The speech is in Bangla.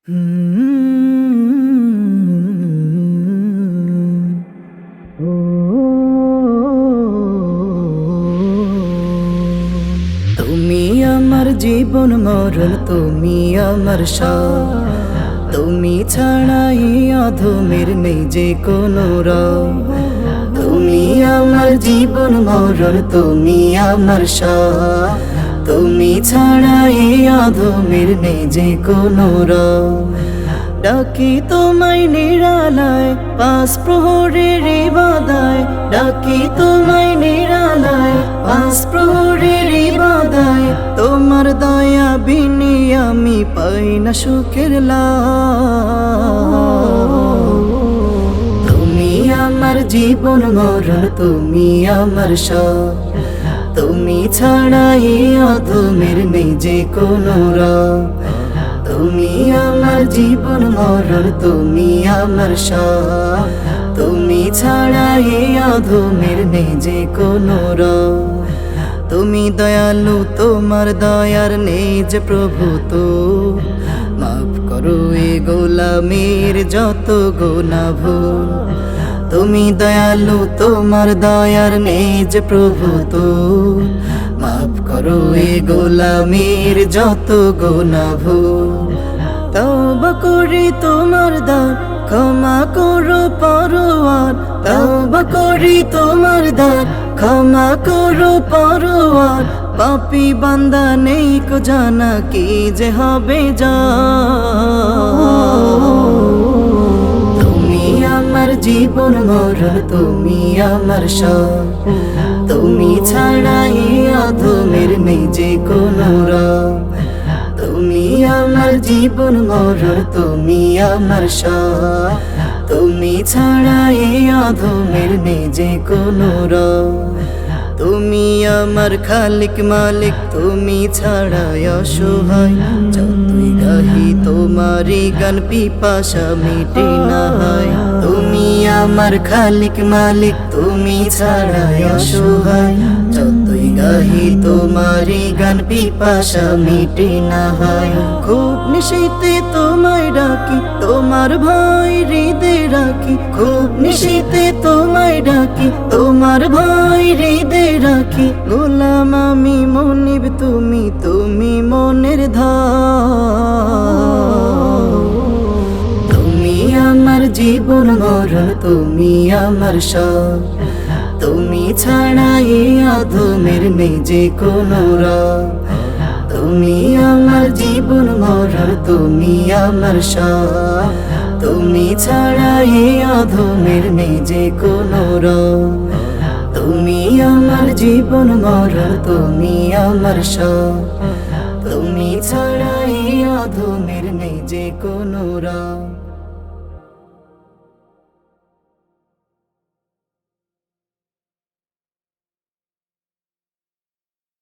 তুমি আমার জীবন মরণ, তুমি আমার তুমি ছাড়াই অধমের নেই যে কোনো তুমি আমার জীবন মরণ, তুমি আমার সব। তুমি ছাড়াই অধমের নেই যে কোনো ডাকি তোমায় নিরালায়, পাঁচ প্রহরের বাদায় ডাকি তোমায় নিরালায়, পাঁচ প্রহরের বাদায় তোমার দয়া বিনি আমি পাই না সুখের তুমি আমার জীবন মরণ, তুমি আমার সব। তুমি ছাড়াই অধমের নেই যে কোনো তুমি আমার জীবন মরণ, তুমি আমার সব। তুমি ছাড়াই অধমের নেই যে কোনো তুমি দয়ালু, তোমার দয়ার যে প্রভু তো। মাফ করো এ গোলামের যত গোনা ভুল তুমি দয়ালু, তোমার দয়ার যে প্রভু তো। মাফ করো এ গোলামের যত গোনা ভুল তওবা করি তোমার দান, ক্ষমা করো পরোয়ার তওবা করি তোমার দান, ক্ষমা করো পরোয়ার পাপি বান্দা নেই কো জানা কি যে হবে যা। জীবন মরণ তুমি আমার তুমি ছাড়াই অধমের নেই যে কোনো তুমি আমার জীবন মর, তুমি আমার তুমি ছাড়াই অধমের নেই যে কোনো তুমি আমার খালিক মালিক, তুমি ছাড়া অসহায়। যতই গাহি, তোমারই গান, পিপাসা মিটে না হয়। তুমি আমার খালিক মালিক, তুমি ছাড়াই অসহায়। যতই গাহি তোমারই গান, পিপাসা মিটে না হয়। খুব নিশীতে তোমায় ডাকি, তোমার ভাই হৃদে রাখি। খুব নিশীতে তোমায় ডাকি, তোমার ভাই হৃদে রাখি। গোলাম আমি মনিব, তুমি তুমি মনের ধার জীবন মরণ তুমি আমার সব। তুমি ছাড়াই অধমের নেই যে কোনো তুমি আমার জীবন মরণ তুমি আমার সব। তুমি ছাড়াই অধমের নেই যে কোনো তুমি আমার জীবন মরণ তুমি আমার সব। তুমি ছাড়াই অধমের নেই যে কোনো